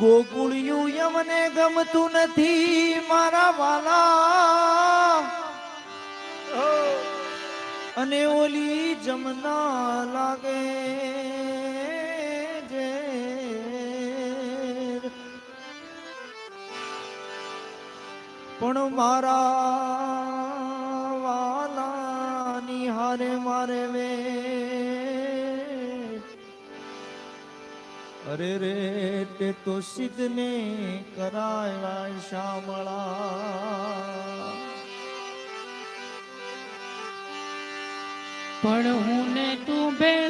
ગોકુળિયું યમને ગમતું નથી મારા વાલા. અને ઓલી જમના લાગે પણ મારા વાલા નિહારે મારે વે અરે રે તે તો સિદ્ધને કરાવ્યા શામળા. પણ હું ને તું બે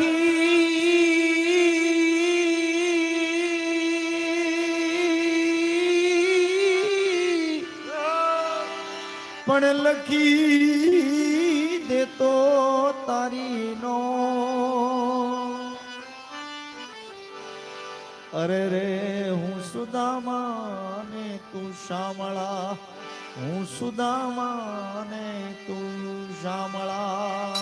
નથી. પણ લખી દેતો તારી નો. અરે રે, હું સુદામા ને તું શામળા. હું સુદામાને તું શામળા.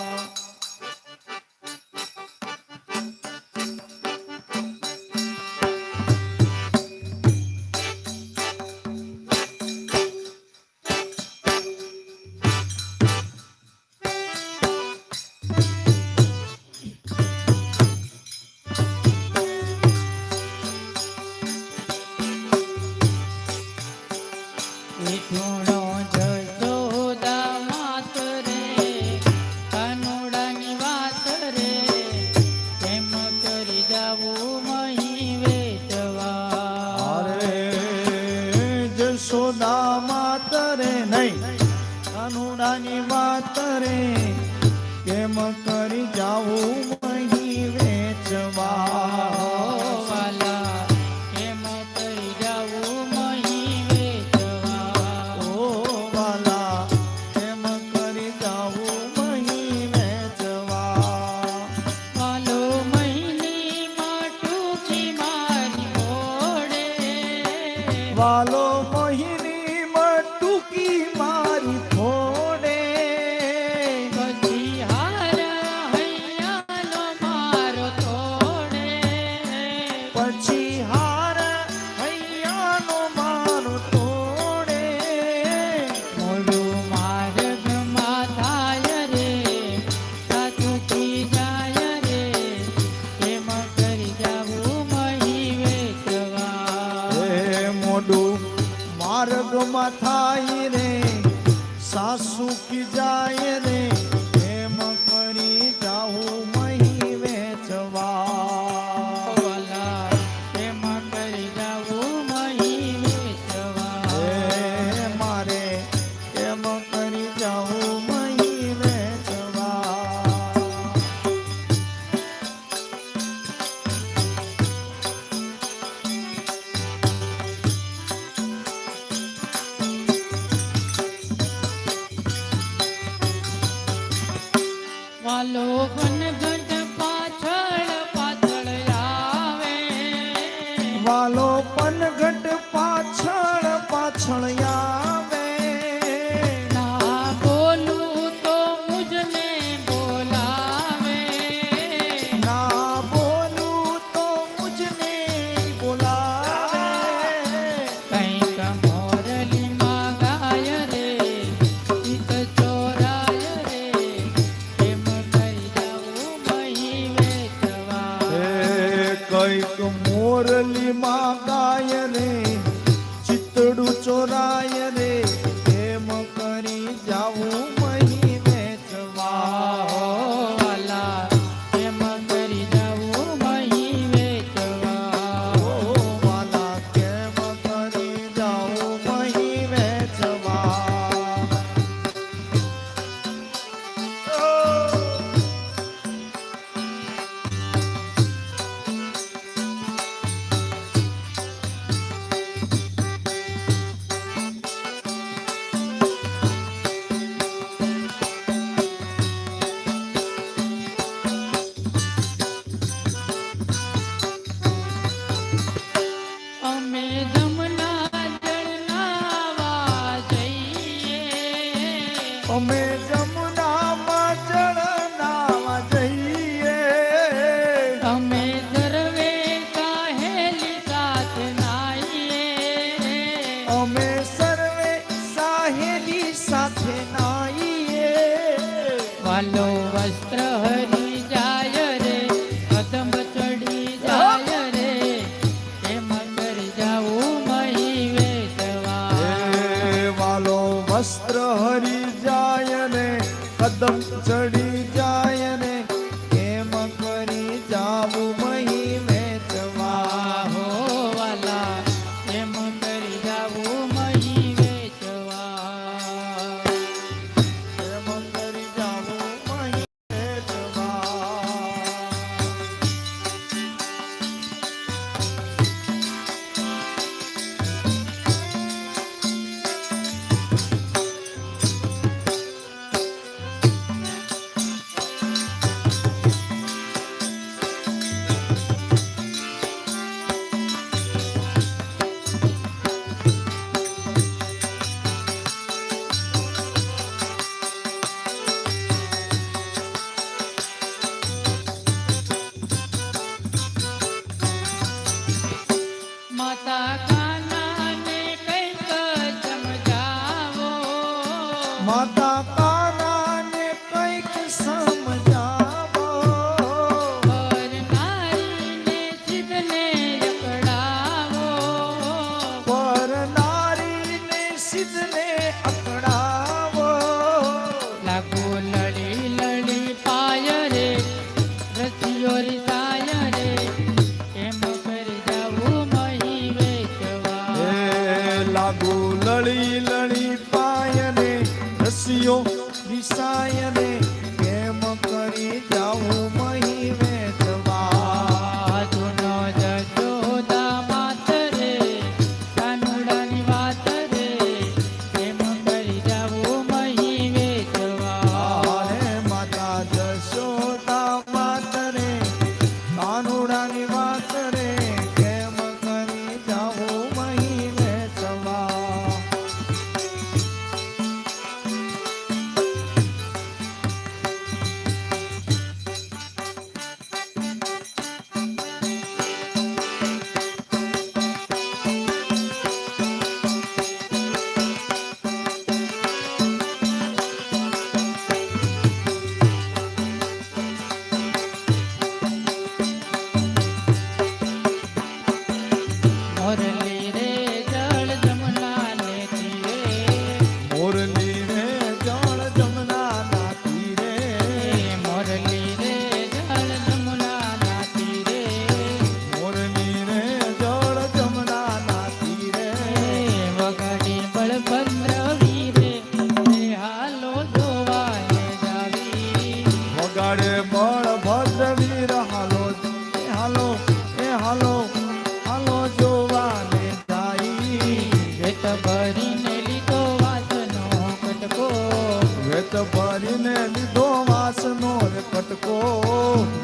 ભરીને લીધો વાસનો રે પટકો.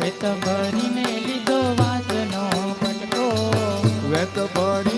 વેત ભરીને લીધો વાસનો પટકો. વેત ભરી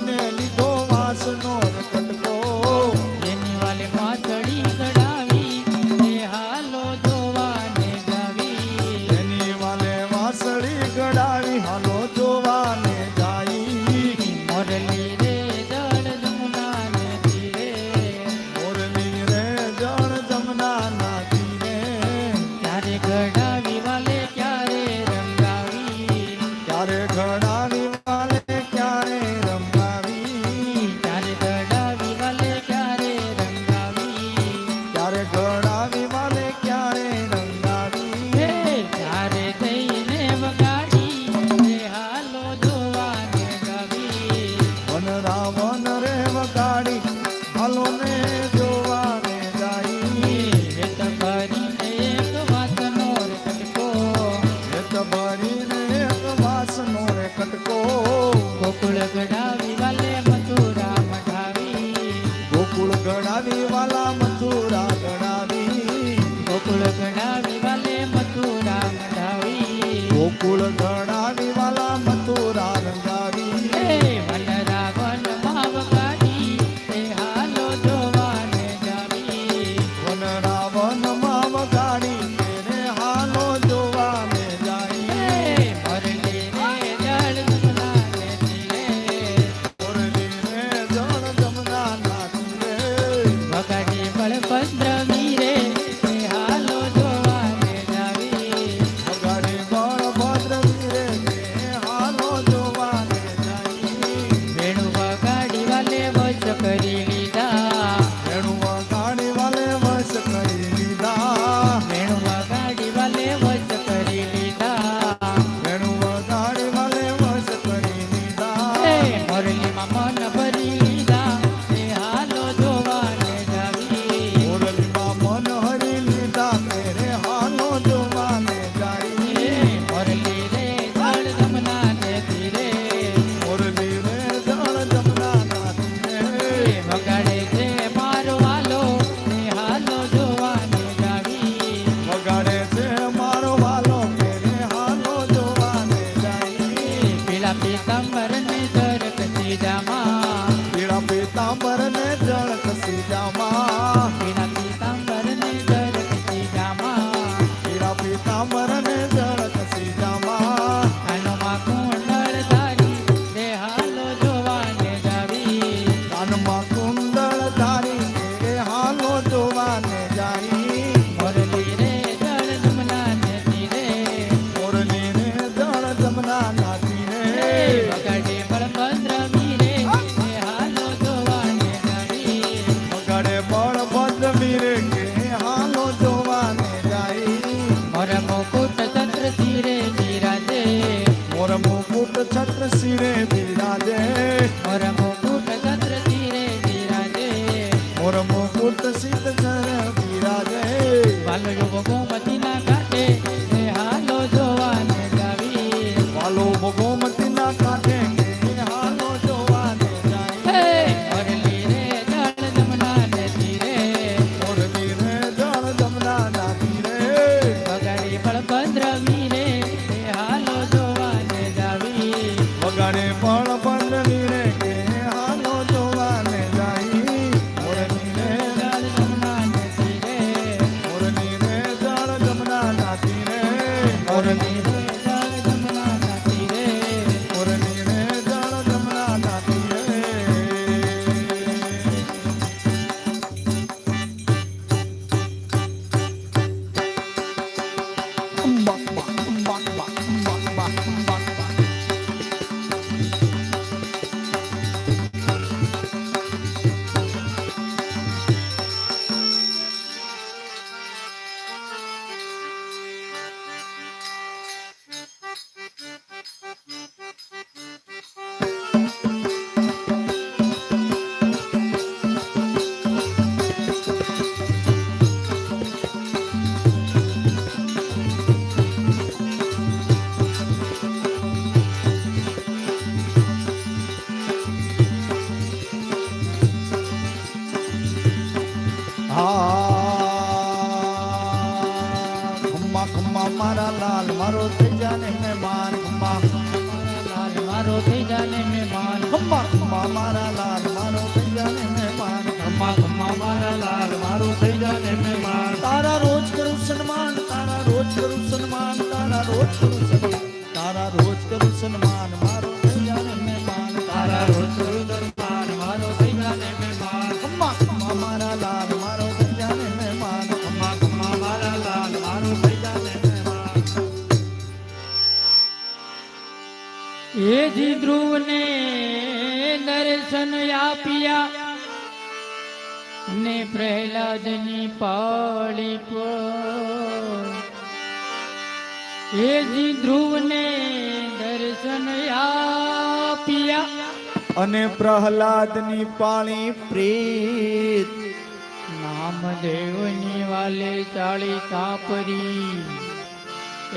તીરે તારા રોજ મારો જાને મહેમાન તારા રોજ મારો લાલ મારો જાને મહેમાન. જી ધ્રુવને દર્શન આપ્યા. ને પ્રહલાદની પાળી પર એ જી ધ્રુવને દર્શન આપ્યા. અને પ્રહલાદની પાણી પ્રીત નામદેવની વાલે ચાળી સાપરી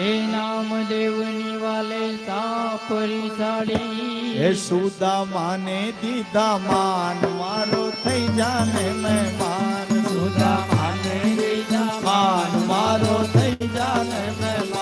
એ નામદેવની વાલે સાપરી હે સાડી સુદામાને દીધા માન મારો થઈ જાને મહેમાન. સુદામાને દીધા માન મારો થઈ જાને મહેમાન.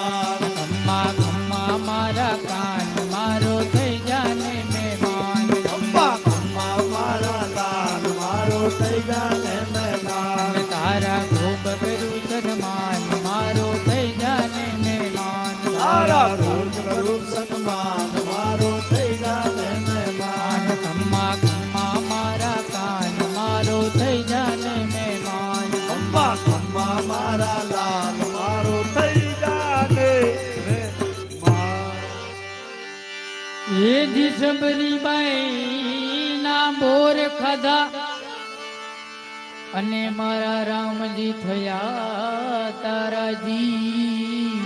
જી સબરીબાઈ ના બોર ખાધા. અને મારા રામજી થયા તારાજી.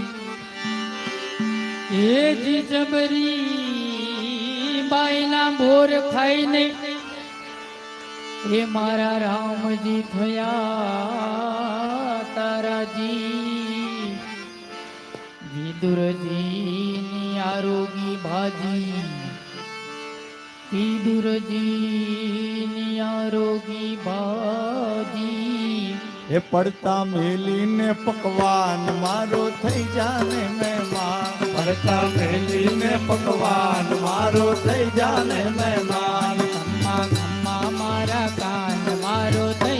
એ જી જબરી બાઈ ના બોર ખાઈને એ મારા રામજી થયા તારાજી. વિદુરજીની આરોગી ભાજી વિદુરજીની આરોગી ભાજી એ પડતા મેલીને પકવાન મારો થઈ જાને મહેમાન. પડતા મેલીને પકવાન મારો થઈ જાને મહેમાન. ખમ્મા ખમ્મા મારા કાન મારો થઈ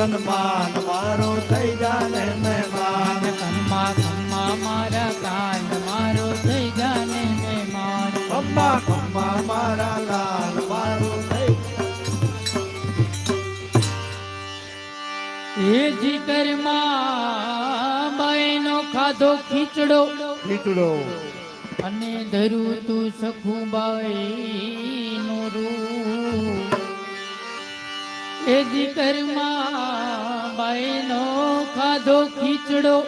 સન્માન મારો થઈ જાને મહેમાન. ખમ્મા ખમ્મા મારા કાન મારો થઈ જાને મહેમાન. ખમ્મા ખમ્મા મારા કાન મારો થઈ એ જીકરમાં બાઈનો ખાધો ખીચડો. ખીચડો. અને ધરું તું સખુબાઈ નું રૂપ. એ દીકરમાં બાઈનો ખાધો ખીચડો.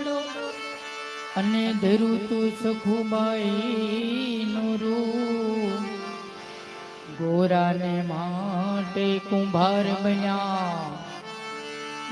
અને ધરું તું સખુબાઈ નું રૂપ. ગોરાને માટે કુંભાર બન્યા.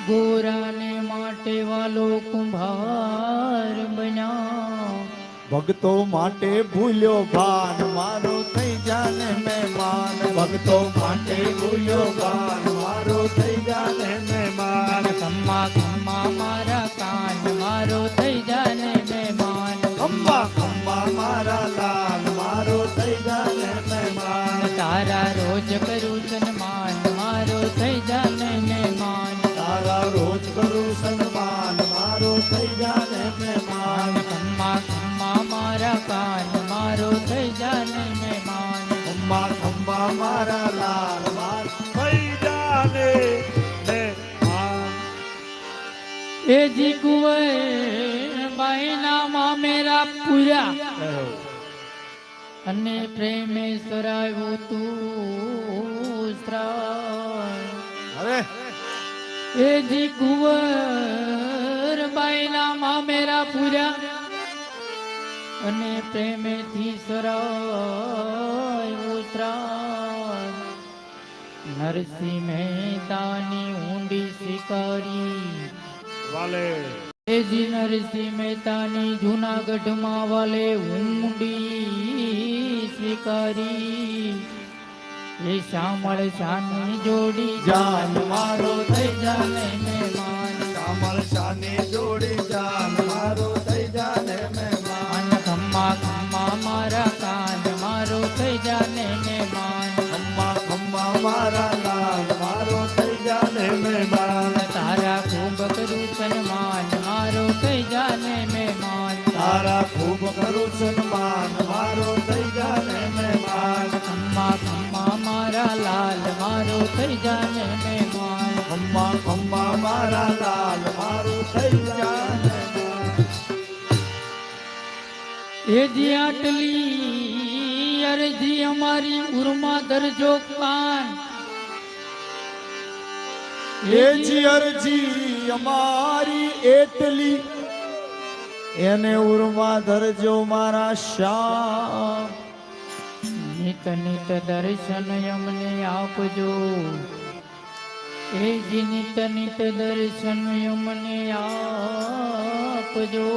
ગોરાને માટે વાલો કુંભાર બન્યા. ભક્તો માટે ભૂલ્યો ભાન મારો થઈ જાને મહેમાન. ભક્તો માટે ભૂલ્યો ભાન મારો થઈ જાને મહેમાન. ખમ્મા ખમ્મા મારા કાન મારો થઈ જાને મહેમાન. ખંભા ખંભા મારા લાલ મારો થઈ જાને મહેમાન. તારા રોજ એ જી કુંવર બાઈના મામેરા પૂર્યા. અને પ્રેમે સરાયું તું અરે એ જી કુંવર બાઈના મામેરા પૂર્યા. અને પ્રેમેથી સરાય ઉતરાય નરસિંહ મહેતાની ઊંડી શિકારી વાલે. એજી નરસિંહ મહેતાની જૂનાગઢમાં વાલે ઊંડી સ્વીકારી. એ શામળ શાની જોડી જાન મારો થઈ જાને મહેમાન શામળ શાની જોડી જાન મારો તારા ખૂબ કરું સન્માન મારો થઈ જાને મહેમાન ખમ્મા ખમ્મા મારા લાલ મારો થઈ જાને મહેમાન ખમ્મા ખમ્મા મારા લાલ મારો થઈ જાને એ જી આટલી અરજી અમારી ઉર્મા દરજો કાન એ જી અરજી અમારી એટલી એને ઉર્મા ધરજો મારા શ્યામ. નિત નિત દર્શન અમને આપજો. એ જી નિત નિત દર્શન અમને આપજો.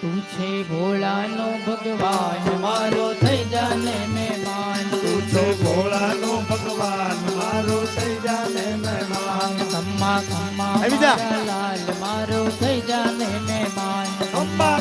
તું છે ભોળાનો ભગવાન, મારો થઈ જાને મહેમાન તો ભોળાનો ભગવાન મારો થઈ જાને મહેમાન ખમ્મા ખમ્મા લાલ મારો થઈ જાને મહેમાન ખમ્મા